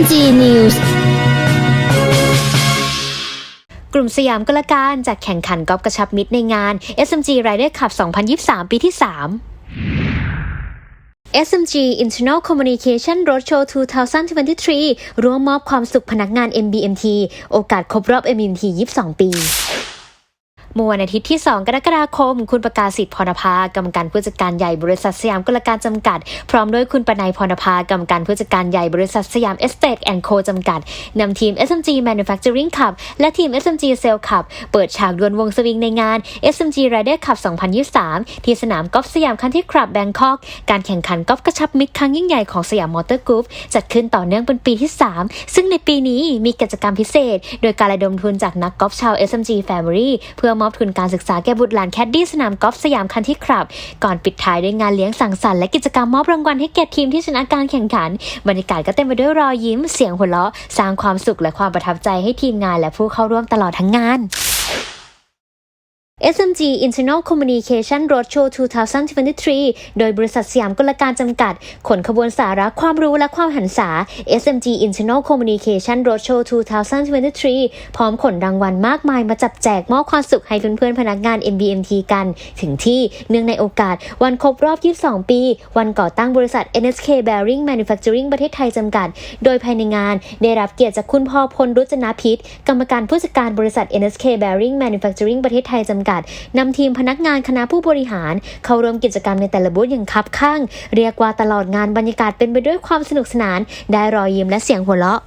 MG News กลุ่มสยามกลการจัดแข่งขันกอล์ฟกระชับมิตรในงาน SMG Rider Cup 2023 ปีที่ 3 SMG Internal Communication Roadshow 2023 ร่วมมอบความสุขพนักงาน MBMT โอกาสครบรอบ MBMT 22 ปี เมื่อวันอาทิตย์ที่ 2 กรกฎาคม คุณประกาศสิทธิ์พรภากรรมการผู้จัดการใหญ่บริษัทสยามกลการจำกัด พร้อมด้วยคุณปนัยพรภากรรมการผู้จัดการใหญ่บริษัทสยามเอสเต e แอนด์โคจำกัดนำทีม SMG Manufacturing Cup และทีม SMG Sale Cup เปิดฉากดวลวงสวิงในงาน SMG Rider Cup 2023 ที่สนามกอล์ฟสยามคันที่คลับแบงคอก การแข่งขันกอล์ฟกระชับมิตรครั้งยิ่งใหญ่ของสยามมอเตอร์กรุ๊ปจัดขึ้นต่อเนื่องเป็นปีที่ 3 ซึ่งในปีนี้มีกิจกรรมพิเศษ โดยการระดมทุนจากนักกอล์ฟชาว SMG Family เพื่อมอบทุนการศึกษาแก่บุตรหลานแคดดี้สนามกอล์ฟสยามคันที่ครับ ก่อนปิดท้ายด้วยงานเลี้ยงสังสรรค์และกิจกรรมมอบรางวัลให้แก่ทีมที่ชนะการแข่งขัน บรรยากาศก็เต็มไปด้วยรอยยิ้ม เสียงหัวเราะ สร้างความสุขและความประทับใจให้ทีมงานและผู้เข้าร่วมตลอดทั้งงาน SMG Internal Communication Roadshow 2023 โดยบริษัทสยามกลการจำกัด ขนขบวนสาระความรู้และความหันษา SMG Internal Communication Roadshow 2023 พร้อมขนรางวัลมากมายมาจับแจกมอบความสุขให้เพื่อนๆพนักงาน MBMT กัน ถึงที่เนื่องในโอกาส วันครบรอบ 22 ปี วันก่อตั้งบริษัท NSK Bearing Manufacturing ประเทศไทยจำกัด โดยภายในงาน ได้รับเกียรติจากคุณพ่อพลรุจนาพิษกรรมการผู้จัดการบริษัท NSK Bearing Manufacturing ประเทศไทยจำกำกัดนำทีมพนักงานคณะผู้บริหาร เข้าร่วมกิจกรรมในแต่ละบูธอย่างคับข้าง เรียกว่าตลอดงานบรรยากาศเป็นไปด้วยความสนุกสนาน ได้รอยยิ้มและเสียงหัวเราะ